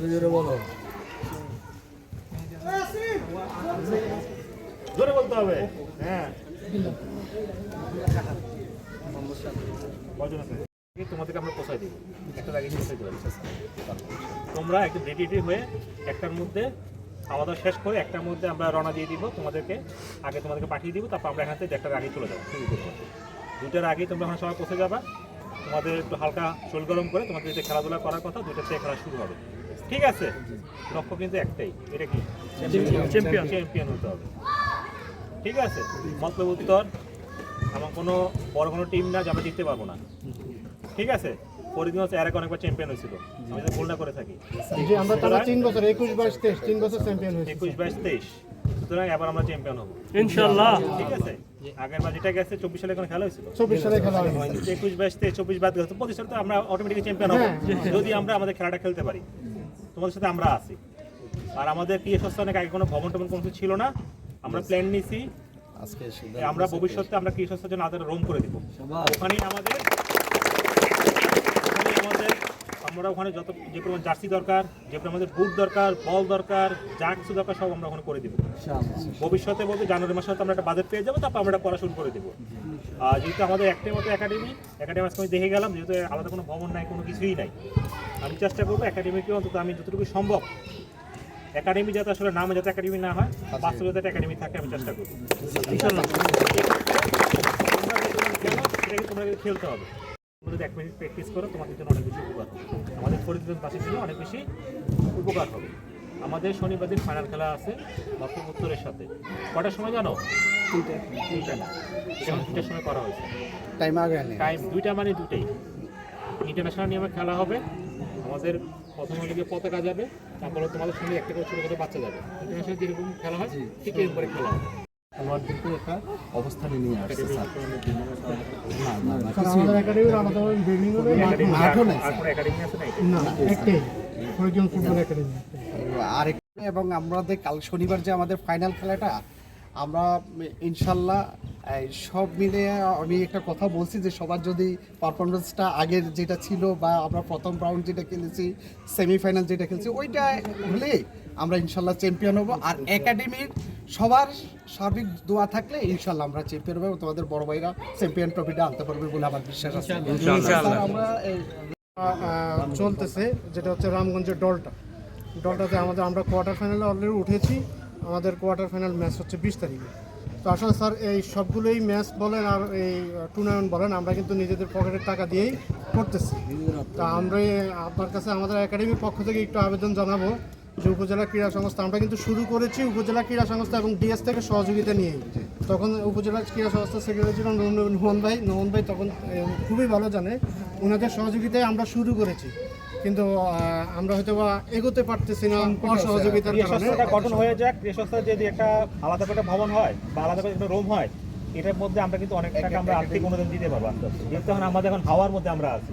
জোরে জোরে বলো। জোরে বলতে হবে? হ্যাঁ। তোমাদেরকে আমরা পোষাই দিব একটা দেবো তোমরা একদম রেডি রেডি হয়ে একটার মধ্যে খাওয়া দাওয়া শেষ করে একটার মধ্যে আমরা রওনা দিয়ে দিব। তোমাদেরকে আগে তোমাদেরকে পাঠিয়ে দিব, তারপর আমরা এখান থেকে একটার আগে চলে যাব। শুরু করব। দুটার আগেই তোমরা ওখানে সবাই পৌঁছে যাবা। তোমাদের একটু হালকা চুল গরম করে তোমাদের যে খেলাধুলা করার কথা, দুইটার থেকে খেলা শুরু হবে। ঠিক আছে? লক্ষ্য কিন্তু একটাই এটা কি? চ্যাম্পিয়ন চ্যাম্পিয়ন হতে হবে। ঠিক আছে? মতলব উত্তর আমার কোনো বড় কোনো টিম না যে আমরা জিততে পারব না। ঠিক আছে? পরিদিন হচ্ছে এর অনেকবার চ্যাম্পিয়ন হয়েছিল। আমি তো ভুল না করে থাকি। আমরা টানা তিন বছর একুশ বাইশ তেইশ তিন বছর চ্যাম্পিয়ন হয়েছি। একুশ বাইশ তেইশ। সুতরাং এবার আমরা চ্যাম্পিয়ন হব। ইনশাল্লাহ ঠিক আছে? আগের বার যেটা গেছে চব্বিশ সালে কোনো খেলা হয়েছিল? চব্বিশ সালে খেলা হয়েছে একুশ বাইশ তেইশ চব্বিশ বাদ গেছে পঁচিশ সালে তো আমরা অটোমেটিক চ্যাম্পিয়ন হব। যদি আমরা আমাদের খেলাটা খেলতে পারি। তোমাদের সাথে আমরা আছি। আর আমাদের প্রিয় অনেক আগে কোনো ভবন টবন কোনো ছিল না? আমরা প্ল্যান নিছি আজকে আমরা ভবিষ্যতে আমরা কৃষকের জন্য আদার রোম করে দিব। ওখানেই আমাদের আমরা ওখানে যত যে পরিমাণ জার্সি দরকার যে পরিমাণ আমাদের বুট দরকার বল দরকার যা কিছু দরকার সব আমরা ওখানে করে দেবো। ভবিষ্যতে বলতে জানুয়ারি মাসে হয়তো আমরা একটা বাজেট পেয়ে যাব তারপর আমরা এটা পড়া শুরু করে দেবো। আর যেহেতু আমাদের একটাই মতো একাডেমি একাডেমি আজকে আমি দেখে গেলাম যেহেতু আলাদা কোনো ভবন নাই কোনো কিছুই নাই। আমি চেষ্টা করব একাডেমিকে অন্তত আমি যতটুকু সম্ভব একাডেমি যাতে আসলে নামে যাতে একাডেমি না হয় বাস্তবে যাতে একাডেমি থাকে আমি চেষ্টা করব। তোমরা খেলো, সেটাকে তোমাকে খেলতে হবে। যদি এক মিনিট প্র্যাকটিস করো তোমাদের জন্য অনেক বেশি উপকার হবে। আমাদের ফরিদগঞ্জবাসীর জন্য অনেক বেশি উপকার হবে। আমাদের শনিবার দিন ফাইনাল খেলা আছে বাপুর উত্তরের সাথে। কটার সময় জানো? না। দুইটার সময় করা হয়েছে। টাইম আগে টাইম দুইটা মানে দুটাই। ইন্টারন্যাশনাল নিয়মে খেলা হবে। আমাদের প্রথম গিয়ে পতাকা যাবে। তারপরে তোমাদের সঙ্গে একটা করে ছোটো ছোটো বাচ্চা যাবে। ইন্টারন্যাশনাল যেরকম খেলা হয় ঠিক এরকম করে খেলা হবে। খেলোয়াড়দেরকে একটা অবস্থানে নিয়ে আসছে স্যার। না না না আমাদের একাডেমির আলাদা বিল্ডিং হবে মাঠও নেই, আর কোনো একাডেমি আছে না না একটাই ফরিদগঞ্জ ফুটবল একাডেমি আর এবং আমাদের কাল শনিবার যে আমাদের ফাইনাল খেলাটা আমরা ইনশাল্লাহ সব মিলে আমি একটা কথা বলছি যে সবার যদি পারফরমেন্সটা আগের যেটা ছিল বা আমরা প্রথম রাউন্ড যেটা খেলেছি সেমিফাইনাল যেটা খেলছি ওইটা হলে আমরা ইনশাল্লাহ চ্যাম্পিয়ন হব। আর একাডেমির সবার সার্বিক দোয়া থাকলে ইনশাল্লাহ আমরা চ্যাম্পিয়ন হব এবং তোমাদের বড় ভাইরা চ্যাম্পিয়ন ট্রফিটা আনতে পারবে বলে আমার বিশ্বাস আছে। আমরা চলতেছে যেটা হচ্ছে রামগঞ্জের ডলটা। ডলটাতে আমাদের আমরা কোয়ার্টার ফাইনালে অলরেডি উঠেছি। আমাদের কোয়ার্টার ফাইনাল ম্যাচ হচ্ছে বিশ তারিখে। তো আসলে স্যার এই সবগুলোই ম্যাচ বলেন আর এই টুর্নামেন্ট বলেন আমরা কিন্তু নিজেদের পকেটের টাকা দিয়েই করতেছি। তা আমরা আপনার কাছে আমাদের একাডেমির পক্ষ থেকে একটু আবেদন জানাব। যে উপজেলা ক্রীড়া সংস্থা আমরা কিন্তু শুরু করেছি উপজেলা ক্রীড়া সংস্থা এবং ডিএস থেকে সহযোগিতা নিয়ে। তখন উপজেলা ক্রীড়া সংস্থার সেক্রেটারি ছিলেন নোহন ভাই। নোহন ভাই তখন খুবই ভালো জানে। ওনাদের সহযোগিতায় আমরা শুরু করেছি। কিন্তু আমরা হয়তো বা এগোতে পারতেছি না অসহযোগিতার ক্রিয়া কারণে। গঠন হয়ে যাক। সংস্থা যদি একটা আলাদা করে একটা ভবন হয় বা আলাদা করে একটা রুম হয় এটার মধ্যে আমরা কিন্তু অনেক টাকা আমরা আর্থিক অনুদান দিতে পারব। যেহেতু আমাদের এখন হাওয়ার মধ্যে আমরা আছি।